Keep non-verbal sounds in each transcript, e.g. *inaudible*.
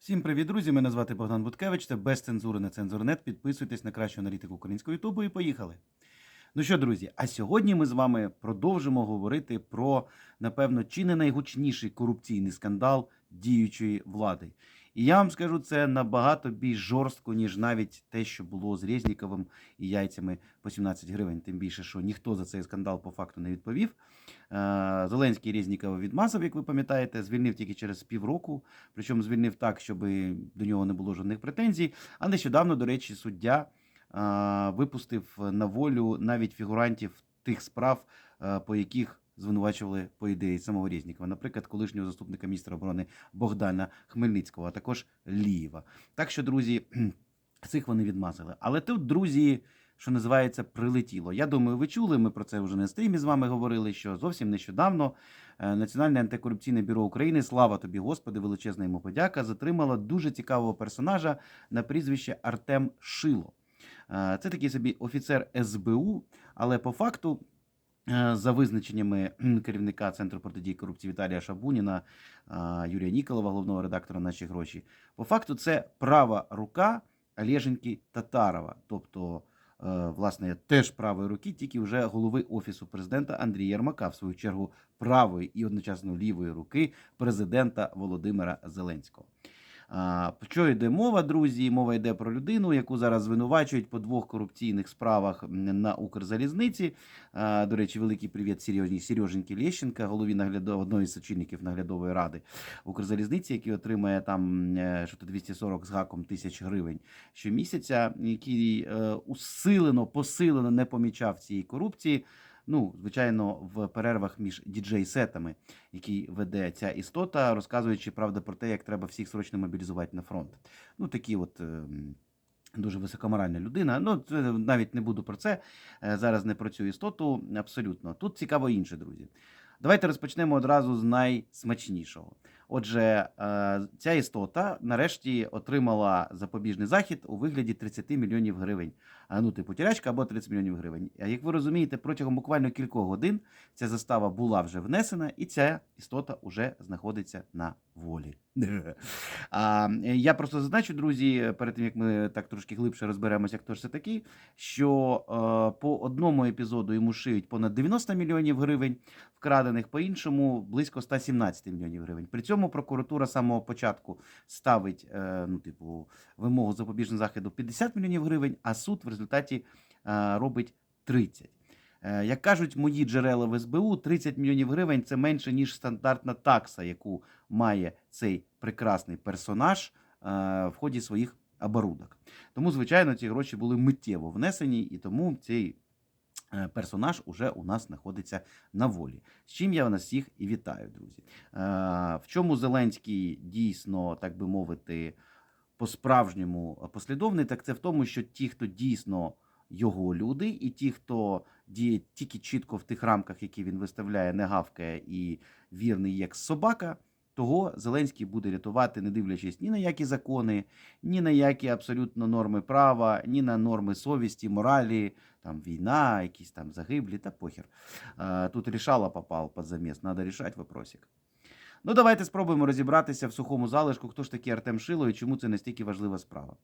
Всім привіт, друзі! Мене звати Богдан Буткевич. Це без цензури на цензурнет. Підписуйтесь на кращу аналітику українського Ютубу і поїхали. Ну що, друзі, а сьогодні ми з вами продовжимо говорити про, напевно, чи не найгучніший корупційний скандал діючої влади. І я вам скажу, це набагато більш жорстко, ніж навіть те, що було з Резніковим і яйцями по 17 гривень. Тим більше, що ніхто за цей скандал по факту не відповів. Е, Зеленський Резнікова відмазав, як ви пам'ятаєте, звільнив тільки через півроку. Причому звільнив так, щоб до нього не було жодних претензій. А нещодавно, до речі, суддя е, випустив на волю навіть фігурантів тих справ, е, по яких звинувачували по ідеї самого Резнікова, наприклад, колишнього заступника міністра оборони Богдана Хмельницького, а також Лієва. Так що, друзі, *clears throat* цих вони відмазали. Але тут, друзі, що називається, прилетіло. Я думаю, ви чули. Ми про це вже на стрімі з вами говорили. Що зовсім нещодавно е, Національне антикорупційне бюро України, слава тобі, Господи, величезна йому подяка, затримала дуже цікавого персонажа на прізвище Артем Шило. Е, Це такий собі офіцер СБУ, але по факту. Е, За визначеннями керівника Центру протидії корупції Віталія Шабуніна, Юрія Ніколова, головного редактора Наші гроші, по факту це права рука Олеженьки Татарова, тобто, е, власне, теж правої руки, тільки вже голови офісу президента Андрія Єрмака, в свою чергу, правої і одночасно лівої руки президента Володимира Зеленського. Про що йде мова, друзі? Мова йде про людину, яку зараз звинувачують по двох корупційних справах на Укрзалізниці. До речі, великий привіт Сережні Сереженьки Лещенка, голові наглядової одної з очільників наглядової ради Укрзалізниці, який отримує там е, що то 240 з гаком тисяч гривень щомісяця, який е, усилено, посилено не помічав цієї корупції. Ну, звичайно, в перервах між діджей-сетами, які веде ця істота, розказуючи правда про те, як треба всіх срочно мобілізувати на фронт. Ну, такі от. ем, Дуже високоморальна людина. Ну, навіть не буду про це. Е, Зараз не про цю істоту. Абсолютно. Тут цікаво інше, друзі. Давайте розпочнемо одразу з найсмачнішого. Отже, е, ця істота нарешті отримала запобіжний захід у вигляді 30 мільйонів гривень. Ну, типу, тірячка або 30 мільйонів гривень. А як ви розумієте, протягом буквально кількох годин ця застава була вже внесена, і ця істота вже знаходиться на волі. *laughs* А, я просто зазначу, друзі, перед тим як ми так трошки глибше розберемося, хто ж це такий, що е, по одному епізоду йому шиють понад 90 мільйонів гривень вкрадених, по іншому близько 117 мільйонів гривень. При цьому прокуратура з самого початку ставить е, ну, типу, вимогу запобіжного заходу 50 мільйонів гривень, а суд в результаті е, робить 30. Е, Як кажуть мої джерела в СБУ, 30 мільйонів гривень це менше, ніж стандартна такса, яку має цей прекрасний персонаж е, в ході своїх оборудок. Тому, звичайно, ці гроші були миттєво внесені, і тому цей персонаж уже у нас знаходиться на волі. З чим я вас всіх і вітаю, друзі. В чому Зеленський дійсно, так би мовити, по-справжньому послідовний, так це в тому, що ті, хто дійсно його люди, і ті, хто діє тільки чітко в тих рамках, які він виставляє, не гавкає і вірний як собака. Того Зеленський буде рятувати, не дивлячись ні на які закони, ні на які абсолютно норми права, ні на норми совісті, моралі, там війна, якісь там загиблі, та похер. Е, Тут рішала попав під заміс, треба рішати вопросик. Ну, давайте спробуємо розібратися в сухому залишку, хто ж такий Артем Шило і чому це настільки важлива справа.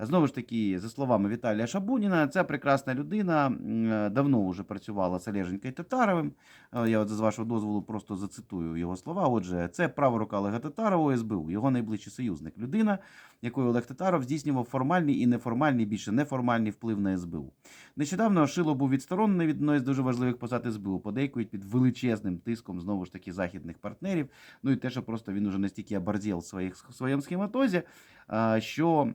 Знову ж таки, за словами Віталія Шабуніна, ця прекрасна людина е, давно вже працювала з Олеженькою Татаровим. Е, Я от з вашого дозволу просто зацитую його слова. Отже, це права рука Олега Татарова СБУ, його найближчий союзник. Людина, якою Олег Татаров здійснював формальний і неформальний, більше неформальний вплив на СБУ. Нещодавно Шило був відсторонений від одної з дуже важливих посад СБУ, подейкують під величезним тиском знову ж таки західних партнерів. Ну і те, що просто він уже настільки оборзів в своїх в своєму схематозі, що.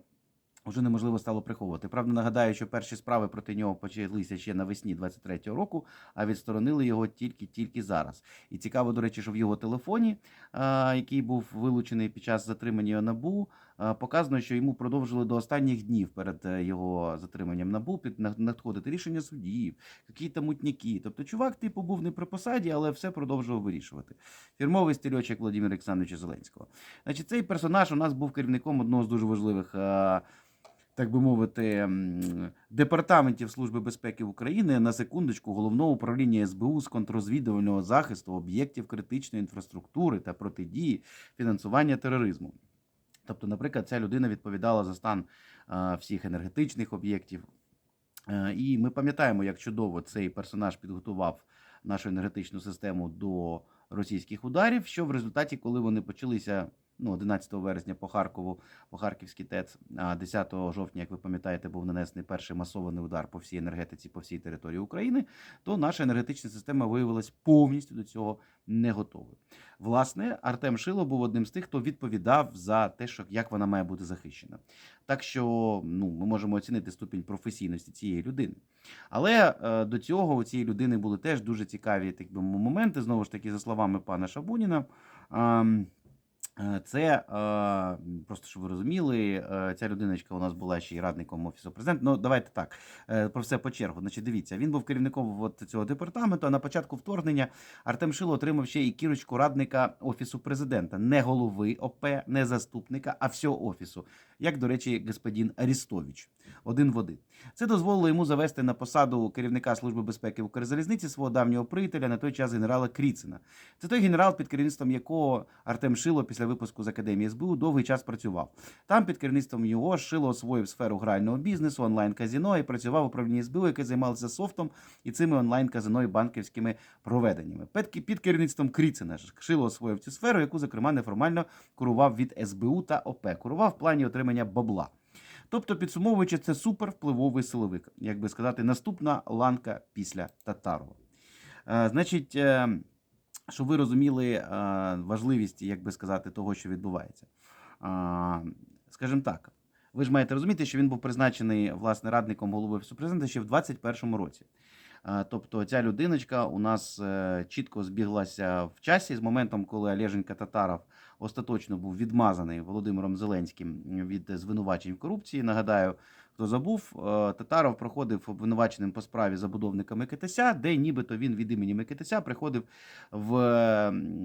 Вже неможливо стало приховувати. Правда, нагадаю, що перші справи проти нього почалися ще навесні 23-го року, а відсторонили його тільки-тільки зараз. І цікаво, до речі, що в його телефоні, який був вилучений під час затримання НАБУ, показано, що йому продовжили до останніх днів перед е, його затриманням НАБУ під надходити рішення судів, які-то мутняки. Тобто, чувак, типу, був не при посаді, але все продовжував вирішувати. Фірмовий стильочок Володимира Олександровича Зеленського. Значить, цей персонаж у нас був керівником одного з дуже важливих. Так би мовити, департаментів Служби безпеки України на секундочку головного управління СБУ з контррозвідувального захисту об'єктів критичної інфраструктури та протидії фінансування тероризму. Тобто, наприклад, ця людина відповідала за стан всіх енергетичних об'єктів. Е, І ми пам'ятаємо, як чудово цей персонаж підготував нашу енергетичну систему до російських ударів. Що в результаті, коли вони почалися ну, 11 вересня по Харкову, по Харківській ТЕЦ, а 10 жовтня, як ви пам'ятаєте, був нанесений перший масований удар по всій енергетиці, по всій території України, то наша енергетична система виявилась повністю до цього не готовою. Власне, Артем Шило був одним з тих, хто відповідав за те, що як вона має бути захищена. Так що ну, ми можемо оцінити ступінь професійності цієї людини. Але е, до цього у цієї людини були теж дуже цікаві так би, моменти. Знову ж таки, за словами пана Шабуніна. е, Це е, просто щоб ви розуміли, е, ця людиночка у нас була ще й радником офісу президента. Ну давайте так е, про все по чергу. Значить, дивіться, він був керівником от цього департаменту. А на початку вторгнення Артем Шило отримав ще і кірочку радника офісу президента, не голови ОП, не заступника, а всього офісу. Як, до речі, господин Арістович, один в один. Це дозволило йому завести на посаду керівника Служби безпеки Укрзалізниці свого давнього приятеля на той час генерала Кріцина. Це той генерал, під керівництвом якого Артем Шило після випуску з академії СБУ довгий час працював. Там під керівництвом його Шило освоїв сферу грального бізнесу, онлайн-казіно і працював у управлінні СБУ, яке займалося софтом і цими онлайн-казино і банківськими проведеннями. Під, керівництвом Кріцина Шило освоїв цю сферу, яку, зокрема, неформально курував від СБУ та ОП. Курував в плані отримання бабла. Тобто, підсумовуючи, це супервпливовий силовик, як би сказати, наступна ланка після Татарова. Е, значить, е, щоб ви розуміли е, важливість, як би сказати, того, що відбувається. Скажімо так, ви ж маєте розуміти, що він був призначений власне радником голови офісу президента ще в 2021 році. Е, Тобто ця людиночка у нас е, чітко збіглася в часі з моментом, коли Олеженька Татаров остаточно був відмазаний Володимиром Зеленським від звинувачень в корупції. Нагадаю, хто забув, е, Татаров проходив обвинуваченим по справі забудовника Микитася, де нібито він від імені Микитася приходив в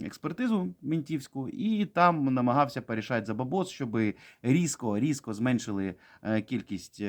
експертизу мінтівську і там намагався порішати забабос, щоб різко різко зменшили кількість.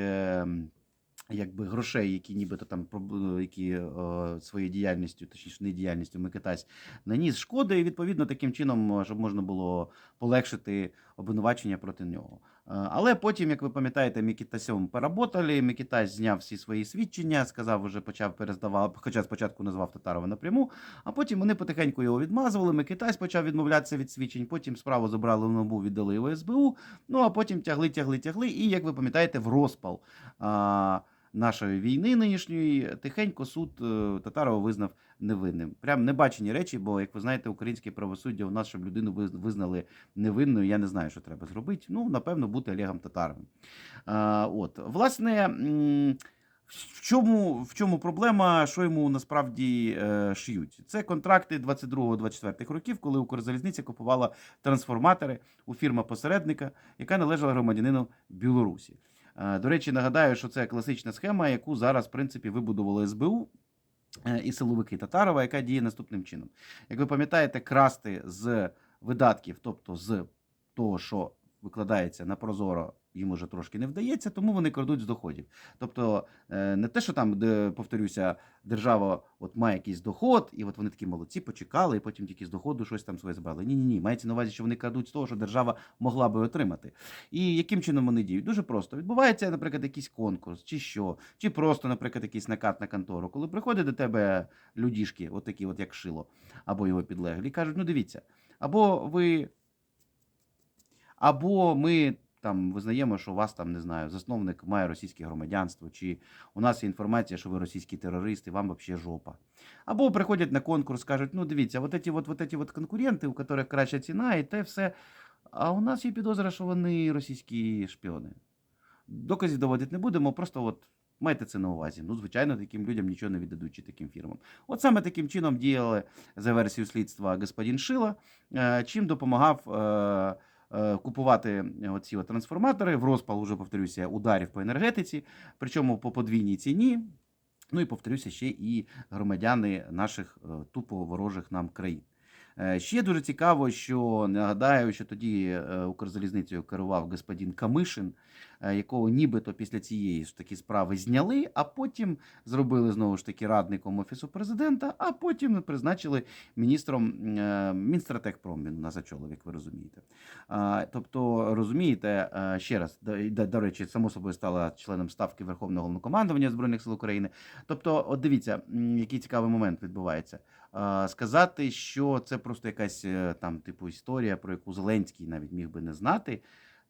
Е, Якби грошей, які нібито там проб- які е, своєю діяльністю, точніше не діяльністю Микитась наніс шкоди, і відповідно таким чином, е, щоб можна було полегшити обвинувачення проти нього. Е, Але потім, як ви пам'ятаєте, Микитасьом поработали, Микитась зняв всі свої свідчення, сказав, вже почав перездавати, хоча спочатку назвав Татарова напряму, а потім вони потихеньку його відмазували. Микитась почав відмовлятися від свідчень, потім справу забрали в НАБУ, віддали в СБУ, ну а потім тягли, тягли, тягли, і, як ви пам'ятаєте, в розпал. Нашої війни нинішньої тихенько суд е, Татарова визнав невинним. Прям небачені речі, бо, як ви знаєте, українське правосуддя у нас, щоб людину визнали невинною, я не знаю, що треба зробити. Ну, напевно, бути Олегом Татаровим. От, власне, в чому, в чому проблема, що йому насправді е, шиють? Це контракти 22-24 років, коли Укрзалізниця купувала трансформатори у фірма-посередника, яка належала громадянину Білорусі. Е, До речі, нагадаю, що це класична схема, яку зараз, в принципі, вибудували СБУ е, і силовики Татарова, яка діє наступним чином. Як ви пам'ятаєте, красти з видатків, тобто з того, що викладається на прозоро, їм уже трошки не вдається, тому вони крадуть з доходів. Тобто е, не те, що там, повторюся, держава от має якийсь доход, і от вони такі молодці, почекали, і потім тільки з доходу щось там своє збрали. Ні, ні, ні. Мається на увазі, що вони крадуть з того, що держава могла би отримати. І яким чином вони діють? Дуже просто. Відбувається, наприклад, якийсь конкурс, чи що, чи просто, наприклад, якийсь накат на контору. Коли приходять до тебе людішки, от такі, от як шило, або його підлеглі, і кажуть: ну дивіться, або ви. Або ми там визнаємо, що у вас там не знаю, засновник має російське громадянство, чи у нас є інформація, що ви російські терористи, вам взагалі жопа. Або приходять на конкурс, кажуть, ну дивіться, от ці от, от, ці от конкуренти, у яких краща ціна, і те все. А у нас є підозра, що вони російські шпіони. Доказів доводити не будемо, просто от майте це на увазі. Ну, звичайно, таким людям нічого не віддадуть чи таким фірмам. От саме таким чином діяли за версією слідства господин Шила, е, чим допомагав. Е, е, Купувати оці от трансформатори в розпал, уже повторюся, ударів по енергетиці, причому по подвійній ціні. Ну і повторюся, ще і громадяни наших е, тупо ворожих нам країн. Е, Ще дуже цікаво, що нагадаю, що тоді е, Укрзалізницею керував господин Камишин, е, якого нібито після цієї ж таки справи зняли, а потім зробили знову ж таки радником офісу президента, а потім призначили міністром Мінстратегпром він нас очолив, як ви розумієте. Тобто, розумієте, ще раз, до, до речі, само собою стала членом ставки Верховного Головнокомандування Збройних сил України. Тобто, от дивіться, який цікавий момент відбувається. Сказати, що це просто якась е, там типу історія, про яку Зеленський навіть міг би не знати.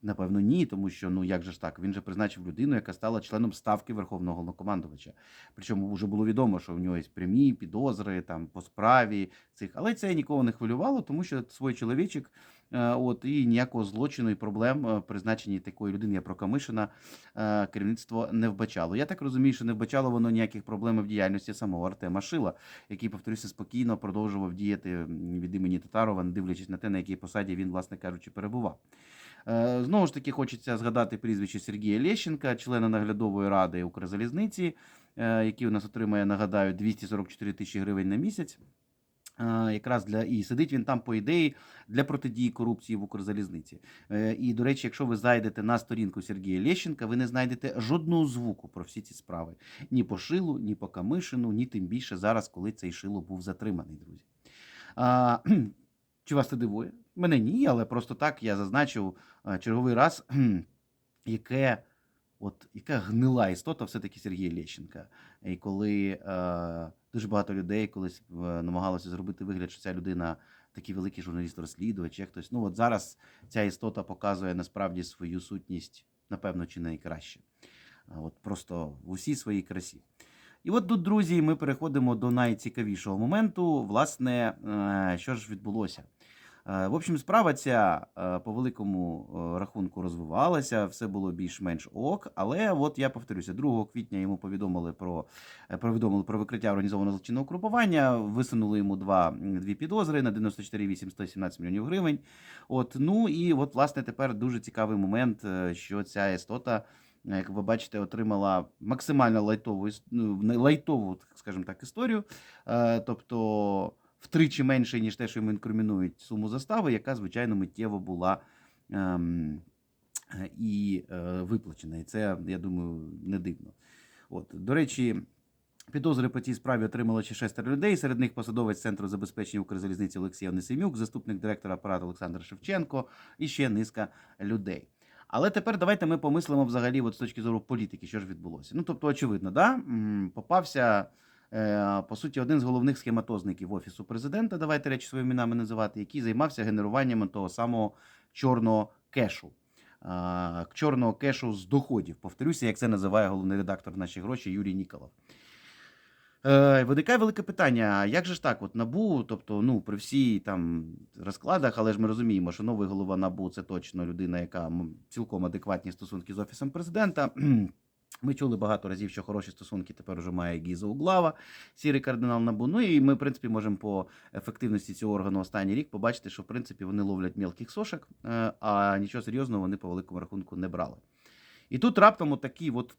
Напевно, ні, тому що ну як же ж так? Він же призначив людину, яка стала членом ставки Верховного Головнокомандувача. Причому вже було відомо, що в нього є прямі підозри там по справі цих, але це нікого не хвилювало, тому що свій чоловічок, е, от і ніякого злочину і проблем е, призначенні такої людини, як Прокамишина, е, керівництво не вбачало. Я так розумію, що не вбачало воно ніяких проблем в діяльності самого Артема Шила, який, повторюся, спокійно продовжував діяти від імені Татарова, не дивлячись на те, на якій посаді він, власне кажучи, перебував. Е, Знову ж таки, хочеться згадати прізвище Сергія Лещенка, члена наглядової ради Укрзалізниці, е, який у нас отримує, нагадаю, 244 тисячі гривень на місяць. Е, Якраз для і сидить він там по ідеї для протидії корупції в Укрзалізниці. Е, І до речі, якщо ви зайдете на сторінку Сергія Лещенка, ви не знайдете жодного звуку про всі ці справи ні по шилу, ні по камишину, ні тим більше зараз, коли цей шило був затриманий, друзі. *clears throat* Чи вас це дивує? Мене ні, але просто так я зазначив е, черговий раз, *clears throat* яке, от, яка гнила істота все-таки Сергія Лещенка. І коли дуже багато людей колись е, намагалося зробити вигляд, що ця людина такий великий журналіст-розслідувач, як хтось. Ну от зараз ця істота показує насправді свою сутність, напевно, чи найкраще. От просто в усій своїй красі. І от тут, друзі, ми переходимо до найцікавішого моменту. Власне, е, що ж відбулося. Е, В общем, справа ця е, по великому е, рахунку розвивалася, все було більш-менш ок. Але от я повторюся, 2 квітня йому повідомили про повідомили про викриття організованого злочинного групування, висунули йому два дві підозри на 94 8 117 мільйонів гривень. От ну і от власне тепер дуже цікавий момент, що ця істота. Як ви бачите, отримала максимально лайтову ну, лайтову, скажімо так, історію. Тобто втричі менше, ніж те, що йому інкримінують суму застави, яка, звичайно, миттєво була ем, е, і е, виплачена. І це, я думаю, не дивно. От, до речі, підозри по цій справі отримало ще шестеро людей. Серед них посадовець центру забезпечення Укрзалізниці Олексій Онисимюк, заступник директора апарату Олександр Шевченко і ще низка людей. Але тепер давайте ми помислимо взагалі, от з точки зору політики, що ж відбулося. Ну, тобто, очевидно, да? попався по суті один з головних схематозників офісу президента, давайте речі своїми іменами називати, який займався генеруванням того самого чорного кешу. Чорного кешу з доходів. Повторюся, як це називає головний редактор наші гроші Юрій Ніколов. Е, Виникає велике питання: як же ж так? От набу, тобто, ну, при всій там розкладах, але ж ми розуміємо, що новий голова набу це точно людина, яка цілком адекватні стосунки з офісом президента. Ми чули багато разів, що хороші стосунки тепер уже має Гіза Углава, сірий кардинал Набу. Ну і ми, в принципі, можемо по ефективності цього органу останній рік побачити, що в принципі вони ловлять мілких сошок, е, а нічого серйозного вони по великому рахунку не брали. І тут раптом отакий от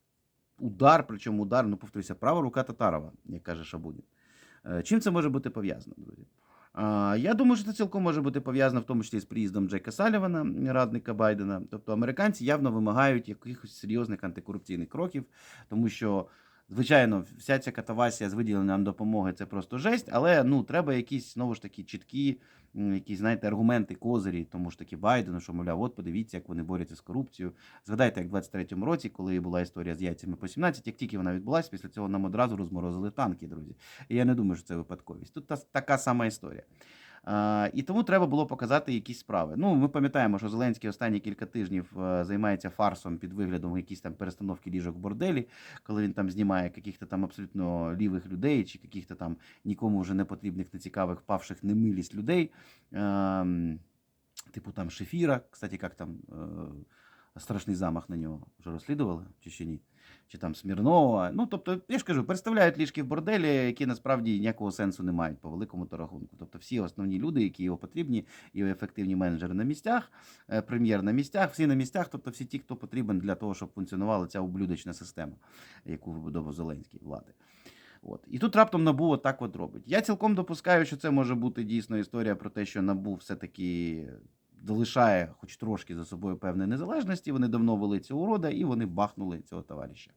удар, причому удар, ну повторюся, права рука Татарова, як каже Шабудін. Е, Чим це може бути пов'язано, друзі? Я думаю, що це цілком може бути пов'язано в тому числі з приїздом Джека Салівана, радника Байдена. Тобто американці явно вимагають якихось серйозних антикорупційних кроків, тому що, звичайно, вся ця катавасія з виділенням допомоги це просто жесть, але ну треба якісь знову ж таки чіткі, якісь знаєте, аргументи, козирі, тому ж таки Байдену, що мовляв, от подивіться, як вони борються з корупцією. Згадайте, як в 23-му році, коли була історія з яйцями по 17, як тільки вона відбулася, після цього нам одразу розморозили танки, друзі. І я не думаю, що це випадковість. Тут та, така сама історія. І тому треба було показати якісь справи. Ну, ми пам'ятаємо, що Зеленський останні кілька тижнів е, займається фарсом під виглядом якісь там перестановки ліжок в борделі, коли він там знімає яких-то там абсолютно лівих людей, чи яких-то там нікому вже не потрібних, нецікавих, павших немилість людей. Ем, типу там Шефіра, кстати, як там е, страшний замах на нього вже розслідували, чи ще ні? Чи там Смірнова. Ну, тобто, я ж кажу, представляють ліжки в борделі, які насправді ніякого сенсу не мають по великому то рахунку. Тобто всі основні люди, які його потрібні, його ефективні менеджери на місцях, е, прем'єр на місцях, всі на місцях, тобто всі ті, хто потрібен для того, щоб функціонувала ця ублюдочна система, яку вибудовував Зеленський влади. От. І тут раптом НАБУ отак от робить. Я цілком допускаю, що це може бути дійсно історія про те, що НАБУ все-таки залишає хоч трошки за собою певної незалежності. Вони давно вели цього урода і вони бахнули цього товариша.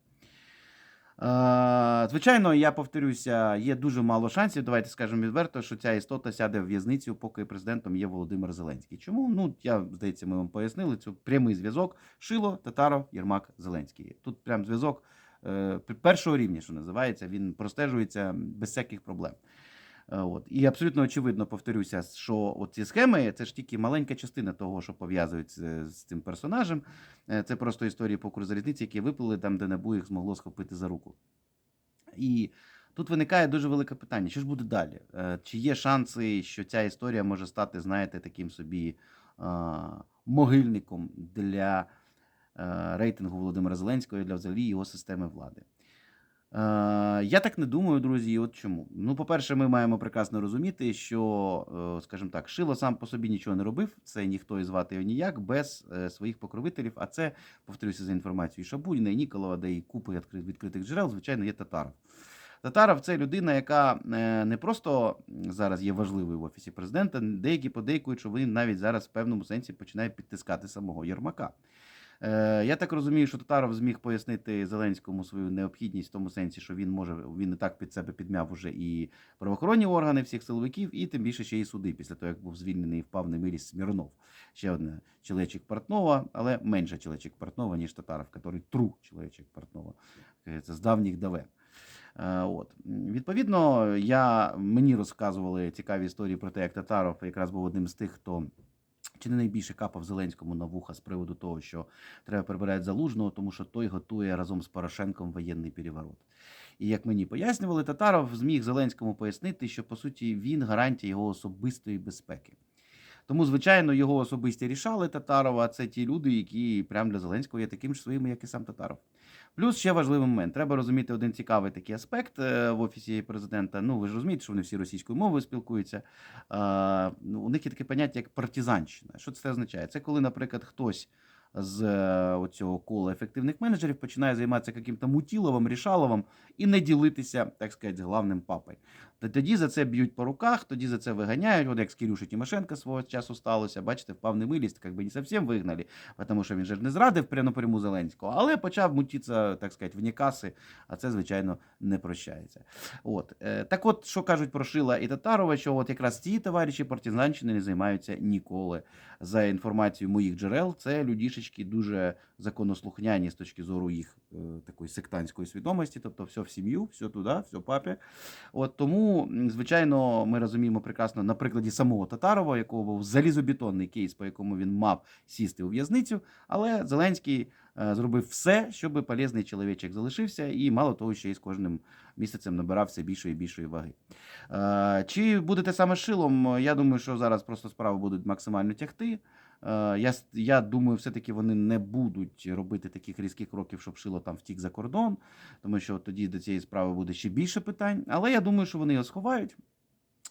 Е, Звичайно, я повторюся, є дуже мало шансів. Давайте скажемо відверто, що ця істота сяде в в'язницю, поки президентом є Володимир Зеленський. Чому? Ну я здається, ми вам пояснили. цю прямий зв'язок. Шило, Татаров, Єрмак, Зеленський. Тут прям зв'язок е, першого рівня, що називається. Він простежується без всяких проблем. Е, От. І абсолютно очевидно, повторюся, що ці схеми це ж тільки маленька частина того, що пов'язують з, цим персонажем. Е, Це просто історії по Укрзалізниці, які виплили там, де НАБУ їх змогло схопити за руку. І тут виникає дуже велике питання: що ж буде далі? Е, Чи є шанси, що ця історія може стати, знаєте, таким собі могильником для рейтингу Володимира Зеленського і для взагалі його системи влади? Е, Я так не думаю, друзі. От чому? Ну, по-перше, ми маємо прекрасно розуміти, що, е, скажімо так, Шило сам по собі нічого не робив. Це ніхто і звати його ніяк без е, своїх покровителів. А це, повторюся за інформацією Шабуріна і Ніколова, де і купи відкритих джерел, звичайно, є Татаров. Татаров це людина, яка не просто зараз є важливою в офісі президента. Деякі подейкують, що він навіть зараз в певному сенсі починає підтискати самого Єрмака. Е, Я так розумію, що Татаров зміг пояснити Зеленському свою необхідність в тому сенсі, що він може він і так під себе підмяв уже і правоохоронні органи всіх силовиків, і тим більше ще і суди після того, як був звільнений і впав на милість Смірнов. Ще одне чоловічик Портнова, але менше чоловічик Портнова, ніж Татаров, який тру чоловічик Портнова. Е, Це з давніх давен. Е, От відповідно, я мені розказували цікаві історії про те, як Татаров якраз був одним з тих, хто чи не найбільше капав Зеленському на вуха з приводу того, що треба прибирати залужного, тому що той готує разом з Порошенком воєнний переворот. І як мені пояснювали, Татаров зміг Зеленському пояснити, що по суті він гарантія його особистої безпеки. Тому, звичайно, його особисті рішали Татарова. Це ті люди, які прямо для Зеленського є таким ж своїми, як і сам Татаров. Плюс ще важливий момент. Треба розуміти один цікавий такий аспект е, в офісі президента. Ну, ви ж розумієте, що вони всі російською мовою спілкуються. Е, ну, У них є таке поняття, як партизанщина. Що це означає? Це коли, наприклад, хтось з цього кола ефективних менеджерів починає займатися яким-то мутіловим, рішаловим і не ділитися, так сказати, з главним папою. Тоді за це б'ють по руках, тоді за це виганяють. От як з Кирюші Тимошенко свого часу сталося. Бачите, впав немилість, як би не зовсім вигнали, тому що він же не зрадив пряму Зеленського, але почав мутитися, так сказати, вні каси, а це, звичайно, не прощається. От. Е, Так от, що кажуть про Шила і Татарова, що от якраз ці товариші партизанщини не займаються ніколи. За інформацією моїх джерел, це людішечки дуже законослухняні з точки зору їх е, такої сектантської свідомості, тобто все в сім'ю, все туди, все папі. От тому, м, звичайно, ми розуміємо прекрасно на прикладі самого Татарова, якого був залізобетонний кейс, по якому він мав сісти у в'язницю, але Зеленський е, зробив все, щоб полезний чоловічок залишився, і мало того, ще й з кожним місяцем набирав все більшої і більшої ваги. Е, Чи буде те саме шилом? Я думаю, що зараз просто справи будуть максимально тягти. Е, Я, я думаю, все-таки вони не будуть робити таких різких кроків, щоб шило там втік за кордон, тому що тоді до цієї справи буде ще більше питань. Але я думаю, що вони його сховають.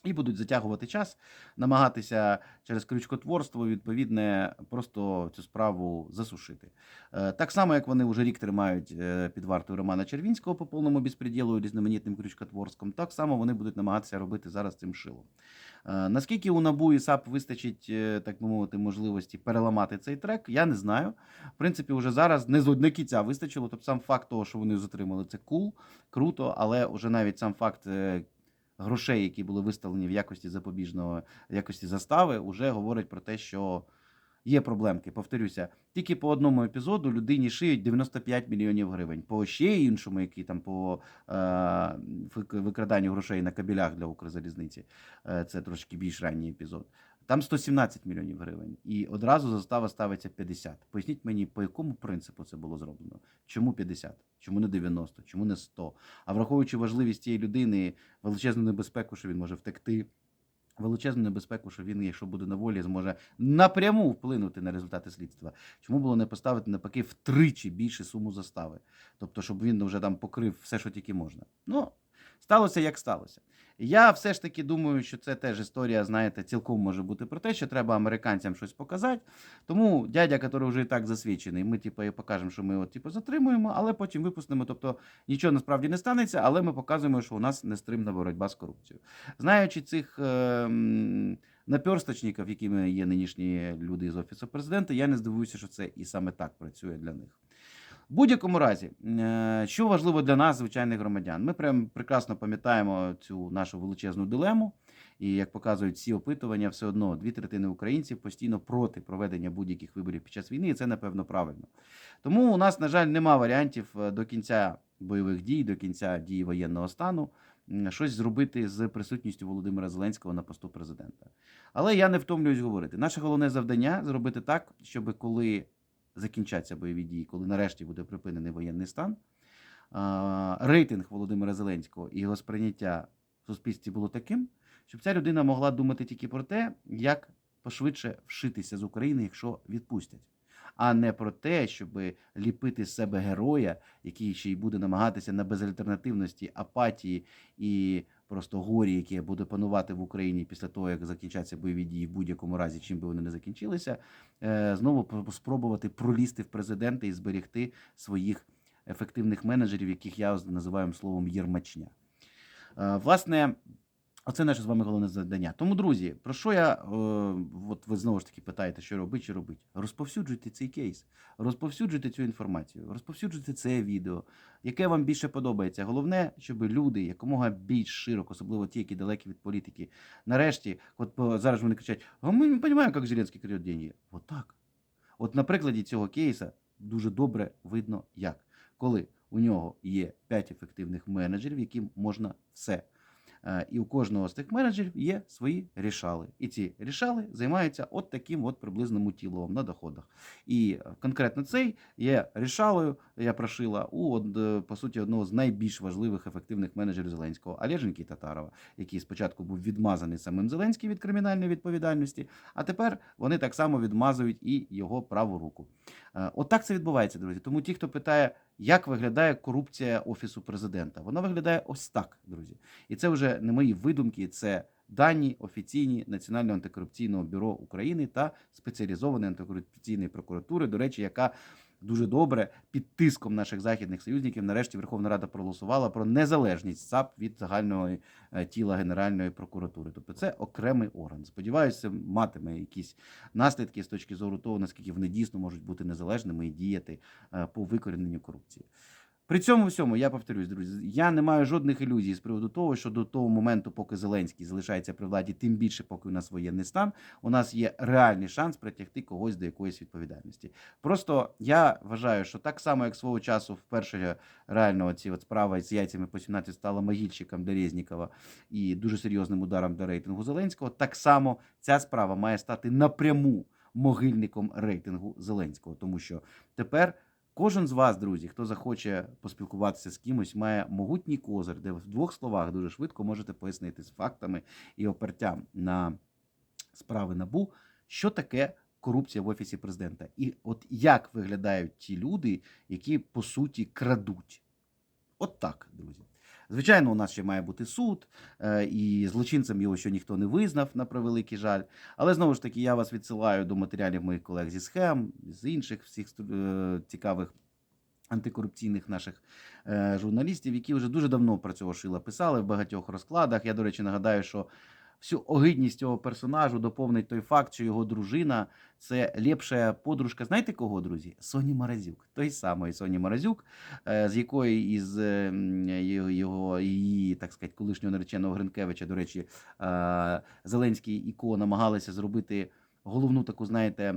І будуть затягувати час, намагатися через крючкотворство, відповідне, просто цю справу засушити. Е, Так само, як вони вже рік тримають е, під вартою Романа Червінського по повному безпреділу різноманітним крючкотворством, так само вони будуть намагатися робити зараз цим шилом. Е, Наскільки у НАБУ і САП вистачить, е, так би мовити, можливості переламати цей трек, я не знаю. В принципі, вже зараз не з одне кінця вистачило. Тобто сам факт того, що вони затримали, це кул, круто, але вже навіть сам факт. е, Грошей, які були виставлені в якості запобіжного в якості застави, вже говорить про те, що є проблемки. Повторюся, тільки по одному епізоду людині шиють 95 мільйонів гривень. По ще іншому, який там по е, викраданню грошей на кабелях для Укрзалізниці, е, це трошки більш ранній епізод. Там 117 мільйонів гривень, і одразу застава ставиться 50. Поясніть мені, по якому принципу це було зроблено? Чому 50? Чому не 90? Чому не 100? А враховуючи важливість цієї людини, величезну небезпеку, що він може втекти, величезну небезпеку, що він, якщо буде на волі, зможе напряму вплинути на результати слідства. Чому було не поставити навпаки втричі більше суму застави? Тобто, щоб він вже там покрив все, що тільки можна. Ну, сталося як сталося. Я все ж таки думаю, що це теж історія, знаєте, цілком може бути про те, що треба американцям щось показати. Тому дядя, який вже і так засвідчений, ми типу, покажемо, що ми от, типу, затримуємо, але потім випустимо. Тобто нічого насправді не станеться, але ми показуємо, що у нас нестримна боротьба з корупцією. Знаючи цих е, наперсточників, якими є нинішні люди з офісу президента, я не здивуюся, що це і саме так працює для них. В будь-якому разі, е, що важливо для нас, звичайних громадян, ми прям прекрасно пам'ятаємо цю нашу величезну дилему. І як показують всі опитування, все одно дві третини українців постійно проти проведення будь-яких виборів під час війни, і це напевно правильно. Тому у нас, на жаль, нема варіантів е, до кінця бойових дій, до кінця дії воєнного стану щось зробити з присутністю Володимира Зеленського на посту президента. Але я не втомлююсь говорити. Наше головне завдання зробити так, щоб коли закінчаться бойові дії, коли нарешті буде припинений воєнний стан, рейтинг Володимира Зеленського і його сприйняття в суспільстві було таким, щоб ця людина могла думати тільки про те, як пошвидше вшитися з України, якщо відпустять. А не про те, щоб ліпити з себе героя, який ще й буде намагатися на безальтернативності, апатії і просто горі, яке буде панувати в Україні після того, як закінчаться бойові дії в будь-якому разі, чим би вони не закінчилися, е, знову спробувати пролізти в президенти і зберегти своїх ефективних менеджерів, яких я називаю словом єрмачня. Е, Власне, оце наше з вами головне завдання. Тому, друзі, про що я, е, от ви знову ж таки питаєте, що робити, що робити? Розповсюджуйте цей кейс, розповсюджуйте цю інформацію, розповсюджуйте це відео, яке вам більше подобається. Головне, щоб люди якомога більш широко, особливо ті, які далекі від політики, нарешті, от зараз вони кричать: а ми не розуміємо, як Зеленський крадет деньги. От так. От на прикладі цього кейса дуже добре видно, як. Коли у нього є 5 ефективних менеджерів, яким можна все. Е, І у кожного з тих менеджерів є свої рішали. І ці рішали займаються от таким от приблизно мутіловом на доходах. І е, конкретно цей є рішалою, я прошила у от, е, по суті одного з найбільш важливих ефективних менеджерів Зеленського Олеженьки Татарова, який спочатку був відмазаний самим Зеленським від кримінальної відповідальності, а тепер вони так само відмазують і його праву руку. Е, Отак це відбувається, друзі. Тому ті, хто питає, як виглядає корупція офісу президента, вона виглядає ось так, друзі. І це вже не мої видумки, це дані офіційні Національного антикорупційного бюро України та спеціалізованої антикорупційної прокуратури, до речі, яка дуже добре під тиском наших західних союзників нарешті Верховна Рада проголосувала про незалежність САП від загального е, тіла Генеральної прокуратури. Тобто це окремий орган. Сподіваюся, матиме якісь наслідки з точки зору того, наскільки вони дійсно можуть бути незалежними і діяти е, по викоріненню корупції. При цьому всьому я повторюсь, друзі, я не маю жодних ілюзій з приводу того, що до того моменту, поки Зеленський залишається при владі, тим більше, поки у нас воєнний стан, у нас є реальний шанс притягти когось до якоїсь відповідальності. Просто я вважаю, що так само, як свого часу вперше реально ці от справа з яйцями по 17 стала могильщиком для Резнікова і дуже серйозним ударом для рейтингу Зеленського, так само ця справа має стати напряму могильником рейтингу Зеленського, тому що тепер. Кожен з вас, друзі, хто захоче поспілкуватися з кимось, має могутній козир, де в двох словах дуже швидко можете пояснити з фактами і опертям на справи набу, що таке корупція в офісі президента, і от як виглядають ті люди, які по суті крадуть. От так, друзі. Звичайно, у нас ще має бути суд, е, і злочинцем його ще ніхто не визнав, на превеликий жаль. Але знову ж таки, я вас відсилаю до матеріалів моїх колег зі схем, з інших всіх е, цікавих антикорупційних наших е, журналістів, які вже дуже давно про цього шила писали в багатьох розкладах. Я, до речі, нагадаю, що всю огидність цього персонажу доповнить той факт, що його дружина це ліпша подружка. Знаєте кого, друзі? Соні Морозюк. Той самий Соні Морозюк, е, з якої із е, його, його її, так сказати, колишнього нареченого Гринкевича, до речі, е, Зеленський і Ко намагалися зробити головну таку, знаєте.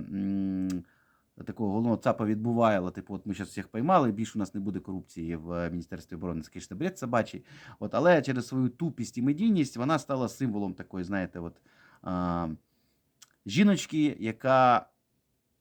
Такого головного ЦАПа відбувало, типу, от ми зараз всіх поймали, більше у нас не буде корупції в е, Міністерстві оборони, це, ж бред собачий. От, але через свою тупість і медійність вона стала символом такої, знаєте, от, а, жіночки, яка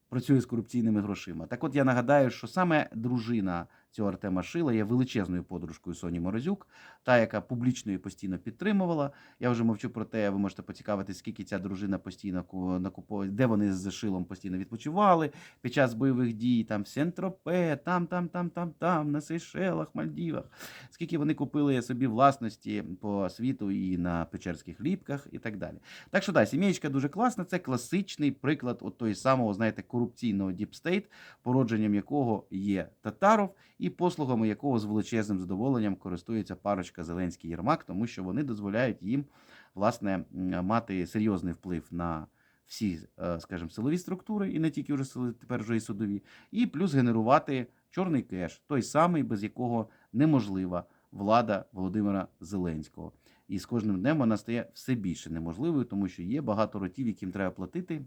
працює з корупційними грошима. Так от я нагадаю, що саме дружина цього Артема Шила є величезною подружкою Соні Морозюк, та, яка публічно і постійно підтримувала. Я вже мовчу про те, ви можете поцікавитись, скільки ця дружина постійно ку- накуповує, де вони з Шилом постійно відпочивали під час бойових дій, там в Сент-Тропе, там, там, там, там, там, на Сейшелах, Мальдівах. Скільки вони купили собі власності по світу і на Печерських ліпках і так далі. Так що да, сім'єчка дуже класна. Це класичний приклад от того самого, знаєте, корупційного діпстейт, породженням якого є Татаров, послугами якого з величезним задоволенням користується парочка Зеленський Єрмак, тому що вони дозволяють їм власне мати серйозний вплив на всі, е, скажімо, силові структури, і не тільки вже сили, тепер вже і судові, і плюс генерувати чорний кеш, той самий, без якого неможлива влада Володимира Зеленського. І з кожним днем вона стає все більше неможливою, тому що є багато ротів, яким треба платити.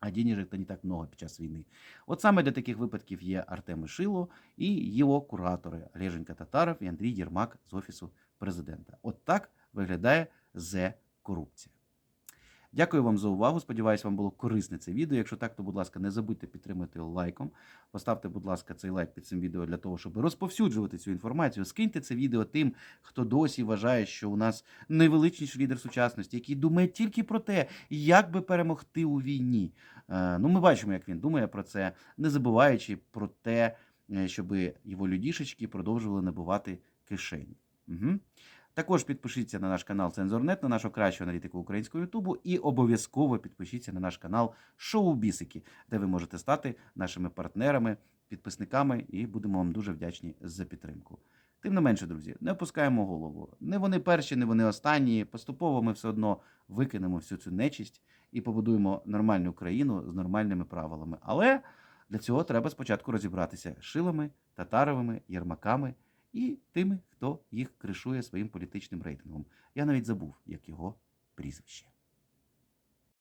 А денежек то не так много під час війни. От саме для таких випадків є Артем Ішило і його куратори Олеженька Татаров і Андрій Єрмак з Офісу президента. От так виглядає зе корупція. Дякую вам за увагу. Сподіваюсь, вам було корисне це відео. Якщо так, то, будь ласка, не забудьте підтримати лайком. Поставте, будь ласка, цей лайк під цим відео для того, щоб розповсюджувати цю інформацію. Скиньте це відео тим, хто досі вважає, що у нас найвеличніший лідер сучасності, який думає тільки про те, як би перемогти у війні. Е, Ну, ми бачимо, як він думає про це, не забуваючи про те, е, щоб його людішечки продовжували набувати кишені. Угу. Також підпишіться на наш канал Цензорнет, на нашу кращу аналітику українського Ютубу, і обов'язково підпишіться на наш канал Шоу Бісики, де ви можете стати нашими партнерами, підписниками, і будемо вам дуже вдячні за підтримку. Тим не менше, друзі, не опускаємо голову. Не вони перші, не вони останні. Поступово ми все одно викинемо всю цю нечисть і побудуємо нормальну країну з нормальними правилами. Але для цього треба спочатку розібратися шилами, татаровими, єрмаками і тими, хто їх кришує своїм політичним рейтингом. Я навіть забув, як його прізвище.